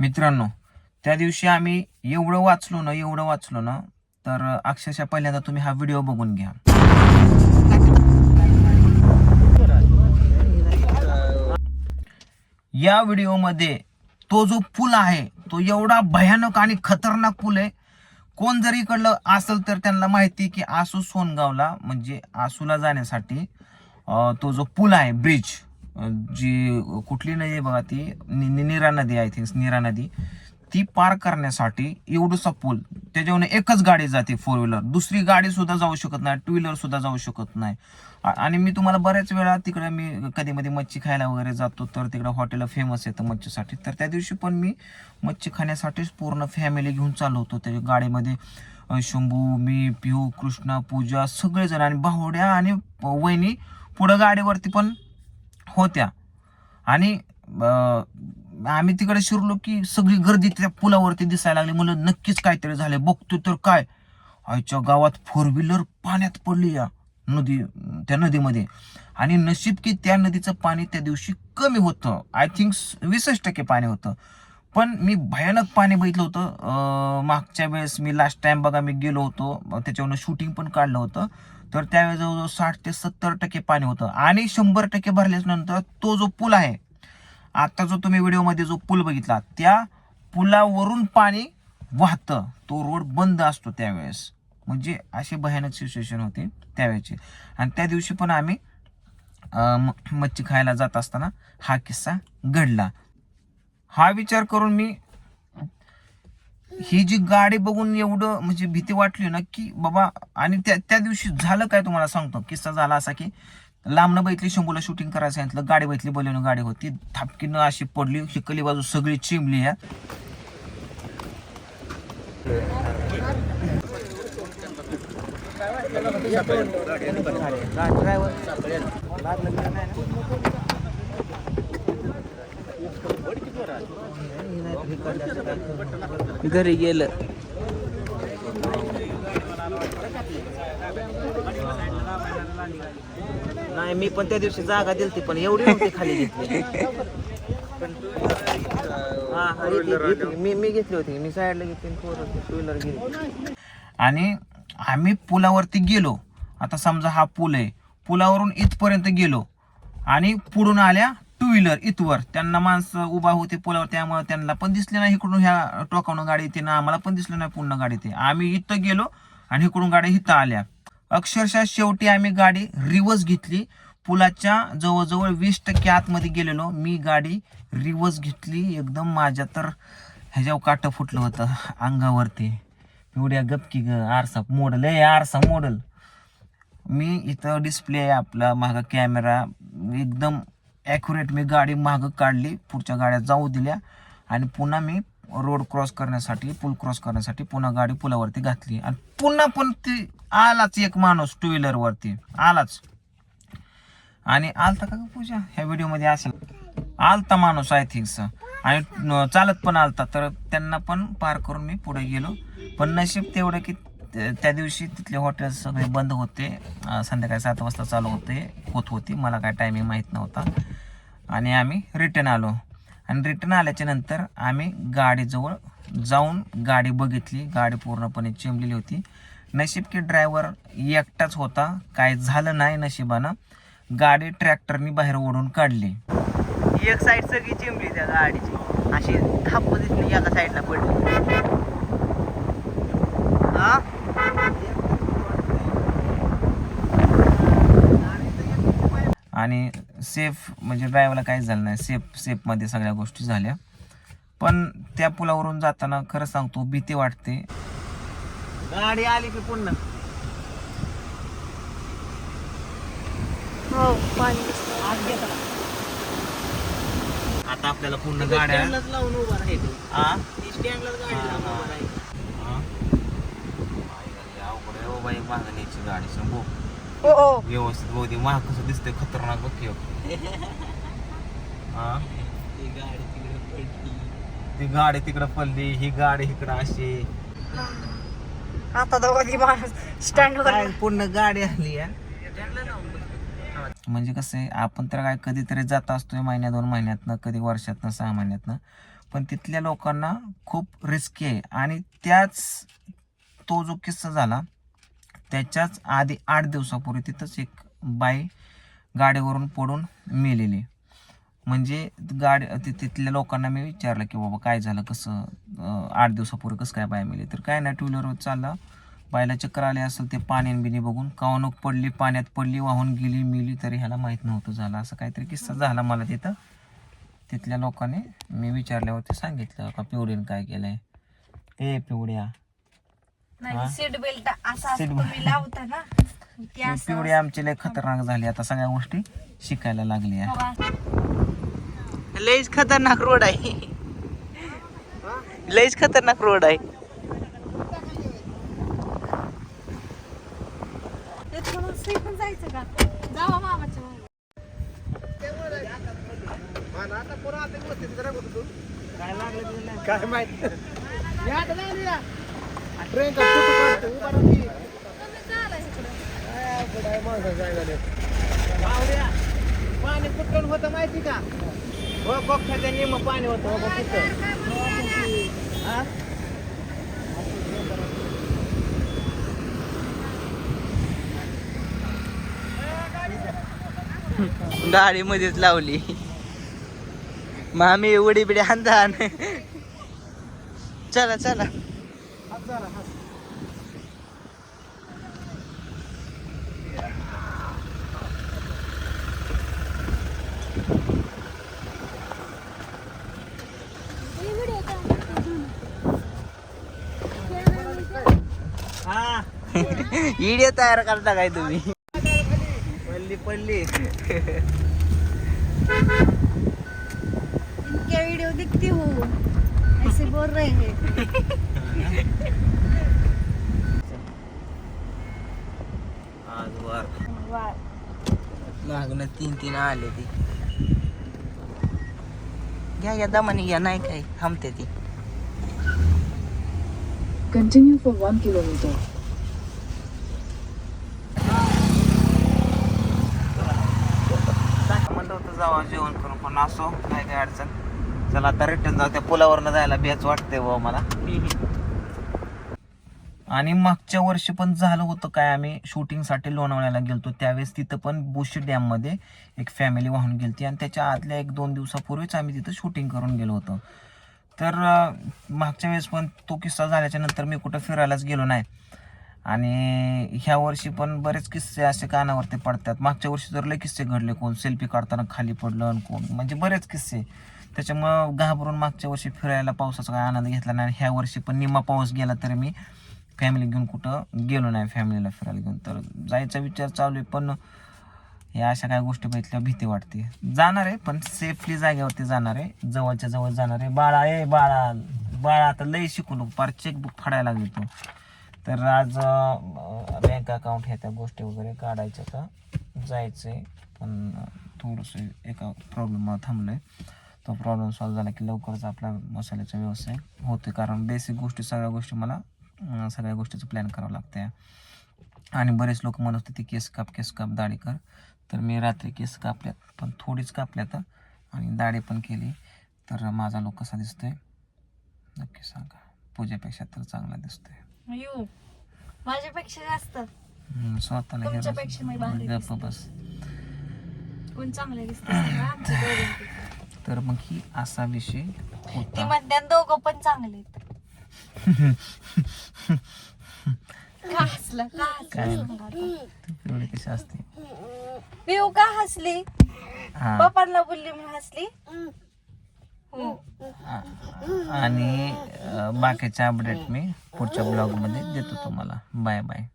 मित्रांनो त्या दिवशी आम्ही एवढं वाचलो ना एवढं वाचलो ना तर अक्षरशः पहिल्यांदा तुम्ही हा व्हिडिओ बघून घ्या. या व्हिडिओमध्ये तो जो पूल आहे तो एवढा भयानक आणि खतरनाक पूल आहे. कोण जरी इकडलं असेल तर त्यांना माहिती की आसू सोनगावला म्हणजे आसूला जाण्यासाठी तो जो पूल आहे ब्रिज जी कुठली नदी आहे बघा ती नि- नीरा नदी आय थिंक निरा नदी. ती पार करण्यासाठी एवढंसा पूल त्याच्यावर एकच गाडी जाते फोर व्हीलर दुसरी गाडी सुद्धा जाऊ शकत नाही टू व्हीलर सुद्धा जाऊ शकत नाही. आणि मी तुम्हाला बऱ्याच वेळा तिकडे मी कधी मध्ये मच्छी खायला वगैरे जातो तर तिकडे हॉटेल फेमस येतं मच्छीसाठी. तर त्या दिवशी पण मी मच्छी खाण्यासाठीच पूर्ण फॅमिली घेऊन चाललो होतो. त्याच्या गाडीमध्ये शंभू मी पिहू कृष्णा पूजा सगळेजण आणि बाहुड्या आणि वहिनी पुढं गाडीवरती पण होत्या. आणि आम्ही तिकडे शिरलो की सगळी गर्दी त्या पुलावरती दिसायला लागली. मुलं नक्कीच काहीतरी झाले बघतो तर काय? आईच्या गावात फोर व्हीलर पाण्यात पडली या नदी त्या नदीमध्ये. आणि नशीब की त्या नदीचं पाणी त्या दिवशी कमी होतं. आय थिंक वीसच टक्के पाणी होतं. पण मी भयानक पाणी बघितलं होतं. मागच्या वेळेस मी लास्ट टाइम बघा मी गेलो होतो. त्याच्यावरनं शूटिंग पण काढलं होतं. तर त्यावेळेस जवळजवळ साठ ते सत्तर टक्के पाणी होतं. आणि शंभर टक्के भरल्यानंतर तो जो पूल आहे आता जो तुम्ही व्हिडिओमध्ये जो पूल बघितला त्या पुलावरून पाणी वाहतं. तो रोड बंद असतो त्यावेळेस. म्हणजे अशी भयानक सिच्युएशन होती त्यावेळेची. आणि त्या दिवशी पण आम्ही म- मच्छी खायला जात असताना हा किस्सा घडला. हा विचार करून मी ही जी गाडी बघून एवढं म्हणजे भीती वाटली ना की बाबा आणि त्या त्या दिवशी झालं काय तुम्हाला सांगतो? किस्सा झाला असा की लांबनं बैतली शंभूला शूटिंग करायला सांगितलं गाडी बैतली बोलवून गाडी होती थापकीनं अशी पडली हिकली बाजू सगळी चिमली या घरी गेलं. नाही मी पण त्या दिवशी जागा दिलती पण एवढी नव्हती खाली घेतली. हा, हा, मी मी घेतली होती मी साईडला घेतली टू व्हीलर गेली आणि आम्ही पुलावरती गेलो. आता समजा हा पूल आहे. पुलावरून इथपर्यंत गेलो. आणि पुढून आल्या टू व्हीलर इथवर. त्यांना माणसं उभा होते पुलावर त्यामुळे त्यांना पण दिसले नाही. इकडून ह्या टोकावून गाडी येते ना आम्हाला पण दिसलं नाही पूर्ण गाडी येते आम्ही इथं गेलो आणि इकडून गाड्या इथं आल्या. अक्षरशः शेवटी आम्ही गाडी रिवर्स घेतली. पुलाच्या जवळजवळ वीस टक्के आतमध्ये गेलेलो. मी गाडी रिवर्स घेतली. एकदम माझ्या तर ह्याच्यावर काटं फुटलं होतं अंगावरती. एवढ्या गपकी ग आरसा मॉडल ए आरसा मॉडल मी इथं डिस्प्ले आहे आपला मागा कॅमेरा एकदम ॲक्युरेट मी गाडी मागं काढली पुढच्या गाड्या जाऊ दिल्या आणि पुन्हा मी रोड क्रॉस करण्यासाठी पूल क्रॉस करण्यासाठी पुन्हा गाडी पुलावरती घातली. आणि पुन्हा पण ती आलाच एक माणूस टू व्हीलरवरती आलाच. आणि आलता का पूजा? ह्या व्हिडिओमध्ये असेल. आलता माणूस आय थिंक आणि चालत पण आलता. तर त्यांना पण पार करून मी पुढे गेलो. पण नशीब तेवढं की त्या दिवशी तिथले हॉटेल सगळे बंद होते. संध्याकाळी सात वाजता चालू होते. होत होती. मला काय टायमिंग माहीत नव्हता. आणि आम्ही रिटर्न आलो. आणि रिटर्न आल्याच्यानंतर आम्ही गाडीजवळ जाऊन गाडी बघितली. गाडी पूर्णपणे चिमलेली होती. नशीब की ड्रायव्हर एकटाच होता. काय झालं नाही नशिबानं. गाडी ट्रॅक्टरनी बाहेर ओढून काढली. एक साईड सगळी चिमली त्या गाडीची. अशी थाप दिसली. एका साईडला पडली. हा आणि सेफ म्हणजे ड्रायव्हरला काहीच झालं नाही. सेफ सेफमध्ये सगळ्या गोष्टी झाल्या. पण त्या पुलावरून जाताना खरं सांगतो भीती वाटते. गाडी आली की पुन्हा? हो. आत आपल्याला पूर्ण गाड्या लावून उभा राहील आ? स्टँडलाच गाडी हा, लावून हा. हो व्यवस्थित बहुती महाग कसं दिसतंय खतरनाक बघ की हो. हा? ती गाडी तिकडे पडली ती गाडी तिकडं पडली ही गाडी इकडं अशी आता दोघी माणूस स्टँड काय वर पूर्ण गाडी आली या. म्हणजे कसं आहे आपण तर काय कधीतरी जात असतोय महिन्या दोन महिन्यातनं कधी वर्षातनं सहा महिन्यातनं पण तिथल्या लोकांना खूप रिस्की आहे आणि त्याच तो जो किस्सा झाला त्याच्याच आधी आठ दिवसापूर्वी तिथंच एक बाई गाडीवरून पडून मेलेली. म्हणजे गाडी ति- तिथल्या लोकांना मी विचारलं की बाबा काय झालं कसं आठ दिवसापूर्वी कसं काय बाय मेली? तर काय नाही टू व्हीलरवर चालला. बायला चक्कर आले असेल ते पाणी बिनी बघून. कावणूक पडली पाण्यात पडली वाहून गेली मिली तरी ह्याला माहीत नव्हतं झालं. असं काहीतरी किस्सा झाला मला तिथं. तिथल्या लोकांनी मी विचारल्यावरती सांगितलं का पिवडीने काय केलं आहे ए पिवड्या नाही सीट बेल्ट असा Seat तुम्ही लावता ना ते ती असं पिवडी आमची लय खतरनाक झाली आता सगळ्या गोष्टी शिकायला लागली आहे. बघा. लयच खतरनाक रोड आहे. लयच खतरनाक रोड आहे. इथून जायचं का? जावा मामाच्या मागे. काय माहीत? ट्रेन का फोटो काढतो उभा राहा की. काय अवघड आहे माणसाचं जायला गाड्यात. बावड्या, पाणी कुठून होतं माहिती का हो कोकणाच्या निम पाणी होतं हो बघ कुठं हा? गाडी मध्येच लावली मामी उडी बिडी हांदान चला चला हा. इडिया तयार करता काय तुम्ही? पडली पडली इनके वीडियो दिखती हूँ. ऐसे बोल रहे हैं आज वर वाह. मागणं तीन तीन आले ती. घ्या घ्या दमाने घ्या नाही काय थांबते ती. For 1 kilometer. म्हणलं होतं जावा जेवण करून पण असो नाही काय अडचण. चला आता रिटर्न जाऊ त्या पुलावरनं जायला बेच वाटते व मला. आणि मागच्या वर्षी पण झालं होतं काय आम्ही शूटिंगसाठी लोणावळ्याला गेलतो. त्यावेळेस तिथं पण बुशी डॅममध्ये एक फॅमिली वाहून गेलती आणि त्याच्या आतल्या एक दोन दिवसापूर्वीच आम्ही तिथं शूटिंग करून गेलो होतो. तर मागच्या वेळेस पण तो किस्सा झाल्याच्यानंतर मी कुठं फिरायलाच गेलो नाही. आणि ह्या वर्षी पण बरेच किस्से असे कानावरती पडतात. मागच्या वर्षी तर लय किस्से घडले. कोण सेल्फी काढताना खाली पडलं आणि कोण म्हणजे बरेच किस्से. त्याच्यामुळं घाबरून मागच्या वर्षी फिरायला पावसाचा काय आनंद घेतला नाही. आणि ह्या वर्षी पण निम्मा पाऊस गेला तरी मी फॅमिली घेऊन कुठं गेलो नाही फॅमिलीला फिरायला घेऊन. तर जायचा विचार चालू आहे पण या अशा काही गोष्टी बघितल्या भीती वाटते. जाणार आहे पण सेफली जागेवरती जाणार आहे. जवळच्या जवळ जाणार आहे. बाळा ए बाळा बाळा आता लई शिकू पार चेकबुक फाडायला लागली तो. तर आज बँक अकाउंट ह्या त्या गोष्टी वगैरे काढायच्या तर जायचं आहे पण थोडंसं एका प्रॉब्लेम थांबलं आहे तो प्रॉब्लेम सॉल्व्ह झाला की लवकरच आपला मसाल्याचा व्यवसाय होतो कारण बेसिक गोष्टी सगळ्या गोष्टी मला सगळ्या गोष्टीचं प्लॅन करावं लागतं आणि बरेच लोक म्हणत होते केस काप केस काप दाढी कर. तर मी रात्री केस कापल्यात पण थोडीच कापल्यात आणि दाढी पण केली. तर माझा लोक कसा दिसतोय? नक्की सांगा. पूजेपेक्षा तर चांगला दिसतोय. अयो माझ्यापेक्षा जास्त. स्वतःला गप्प बस. कोण चांगले दिसते. तर मग ही असा विषय ती होता दोघं पण चांगले आहेत. का हसला? का काय हसला सांगा आता. तू पिवळी कशी असते पिऊ का हसली? हा. पप्पांना बोलली म्हणून हसली? हो. आणि अं, बाकीचे अपडेट मी पुढच्या ब्लॉगमध्ये देतो तुम्हाला. Bye bye